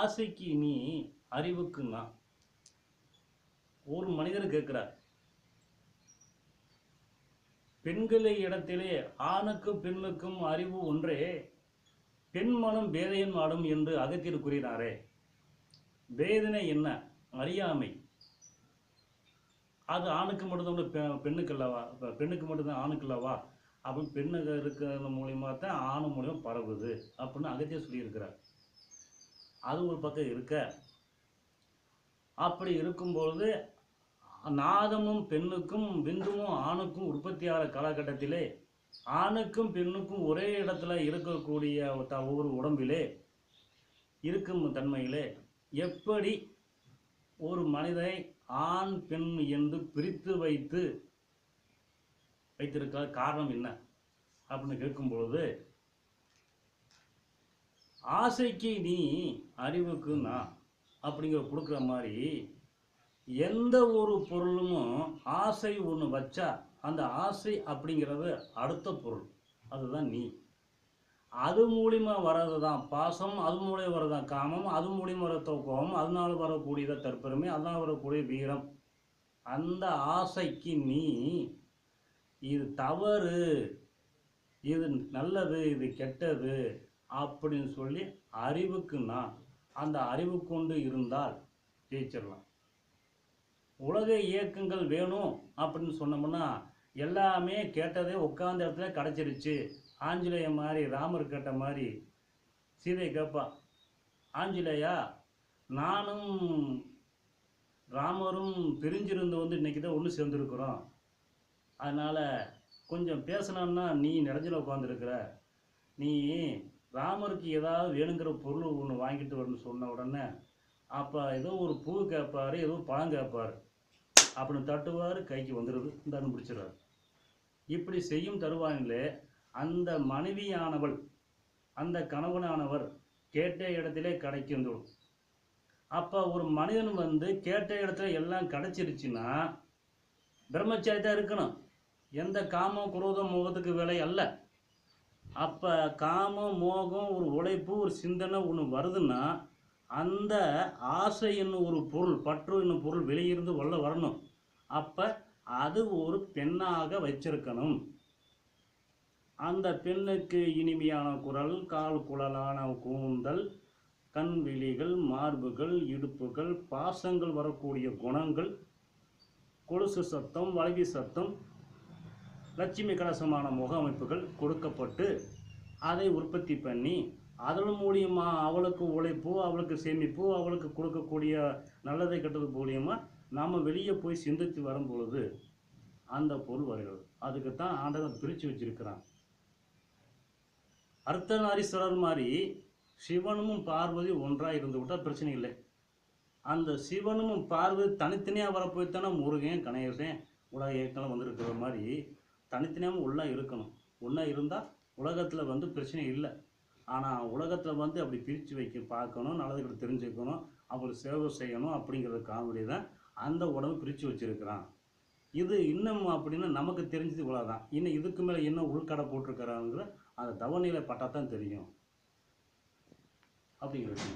ஆசைக்கு நீ அறிவுக்கு நான் ஒரு மனிதர் கேட்கிறார் பெண்களை இடத்திலே ஆணுக்கும் பெண்ணுக்கும் அறிவு ஒன்றே. பெண் மனம் வேதையன் ஆடும் என்று அகத்தியர் கூறினாரே. வேதனை என்ன? அறியாமை. அது ஆணுக்கு மட்டும்தான் பெ பெண்ணுக்கு அல்லவா இப்போ பெண்ணுக்கு மட்டும்தான் ஆணுக்கு அல்லவா அப்படின்னு பெண்ணுக்கு இருக்கிற மூலியமாக தான் ஆணு மூலியமாக பரவுது. அப்படின்னு அகத்தியர் சொல்லியிருக்கிறார். அது ஒரு பக்கம் இருக்க. அப்படி இருக்கும்பொழுது நாதமும் பெண்ணுக்கும் விந்துவும் ஆணுக்கும் உற்பத்தியாகிற காலகட்டத்திலே ஆணுக்கும் பெண்ணுக்கும் ஒரே இடத்துல இருக்கக்கூடிய ஒவ்வொரு உடம்பிலே இருக்கும் தன்மையிலே எப்படி ஒரு மனிதனை ஆண் பெண் என்று பிரித்து வைத்து வைத்திருக்க காரணம் என்ன அப்படின்னு கேட்கும் பொழுது ஆசைக்கு நீ அறிவுக்கு நான் அப்படிங்கிற கொடுக்குற மாதிரி எந்த ஒரு பொருளும் ஆசை ஒன்று வச்சா அந்த ஆசை அப்படிங்கிறது அடுத்த பொருள். அதுதான் நீ. அது மூலிமா வர்றது தான் பாசம் அது மூலியம் தான் காமம் அது மூலியமாக வர கோபம் அதனால வரக்கூடியத தற்பெருமை அதனால வரக்கூடிய வீரம். அந்த ஆசைக்கு நீ இது தவறு இது நல்லது இது கெட்டது அப்படின்னு சொல்லி அறிவுக்கு நான் அந்த அறிவு கொண்டு இருந்தால் ஜெயிச்சிடலாம். உலக இயக்கங்கள் வேணும் அப்படின்னு சொன்னோம்னா எல்லாமே கேட்டதே உட்காந்த இடத்துல கிடச்சிருச்சு. ஆஞ்சநேய மாதிரி ராமர் கேட்ட மாதிரி சீதை கேட்பா ஆஞ்சநேயா நானும் ராமரும் பிரிஞ்சிருந்து வந்து இன்னைக்கு தான் ஒன்று சேர்ந்துருக்குறோம். அதனால் கொஞ்சம் பேசணும்னா நீ நிறைஞ்சில் உட்காந்துருக்குற நீ ராமருக்கு ஏதாவது வேணுங்கிற பொருள் ஒன்று வாங்கிட்டு வரணும்னு சொன்ன உடனே அப்போ ஏதோ ஒரு பூ கேட்பார் ஏதோ பழம் கேட்பாரு அப்படின்னு தட்டுவார் கைக்கு வந்துடுது இந்தான்னு பிடிச்சிடுறாரு இப்படி செய்யும் தருவாயிலே அந்த மனைவியானவள் அந்த கணவனானவர் கேட்ட இடத்திலே கிடைக்கின்றோம் அப்போ ஒரு மனிதன் வந்து கேட்ட இடத்துல எல்லாம் கிடைச்சிருச்சுன்னா பிரம்மச்சாரி தான் இருக்கணும். எந்த காமம் குரோதம் முகத்துக்கு வேலை அல்ல. அப்போ காமம் மோகம் ஒரு உழைப்பு ஒரு சிந்தனை ஒன்று வருதுன்னா அந்த ஆசை என்னும் ஒரு பொருள் பற்று என்னும் பொருள் வெளியிருந்து உள்ள வரணும். அப்போ அது ஒரு பெண்ணாக வச்சிருக்கணும். அந்த பெண்ணுக்கு இனிமையான குரல் கால் குழலான கூந்தல் கண் விழிகள் மார்புகள் இடுப்புகள் பாசங்கள் வரக்கூடிய குணங்கள் கொலுசு சத்தம் வளைவி சத்தம் லட்சுமி கலசமான முக அமைப்புகள் கொடுக்கப்பட்டு அதை உற்பத்தி பண்ணி அதன் மூலியமாக அவளுக்கு உழைப்பு அவளுக்கு சேமிப்பு அவளுக்கு கொடுக்கக்கூடிய நல்லதை கெட்டது மூலியமாக நாம் வெளியே போய் சிந்தித்து வரும் பொழுது அந்த பொருள் வருகிறது. அதுக்கு தான் ஆண்டவன் பிரித்து வச்சிருக்கிறான் அர்த்தநாரீஸ்வரர் மாதிரி சிவனும் பார்வதி ஒன்றாக இருந்து விட்டால் பிரச்சனை இல்லை. அந்த சிவனும் பார்வதி தனித்தனியாக வரப்போய்த்தானே முருகன் கணேசன் உலக இயக்கம் வந்திருக்கிற மாதிரி தனித்தனியாக ஒன்றா இருக்கணும். ஒன்றா இருந்தால் உலகத்தில் வந்து பிரச்சனை இல்லை. ஆனால் உலகத்தில் வந்து அப்படி பிரித்து வைக்க பார்க்கணும் நல்லதுகளை தெரிஞ்சுக்கணும் அவங்களுக்கு சேவை செய்யணும் அப்படிங்கிறது காமெடி தான் அந்த உடம்பு பிரித்து வச்சிருக்கிறான். இது இன்னும் அப்படின்னா நமக்கு தெரிஞ்சது இவ்வளோ தான் இன்னும் இதுக்கு மேலே என்ன உள்கடை போட்டிருக்கிறாங்கிற அந்த தவநிலை பட்டா தான் தெரியும் அப்படிங்கிறது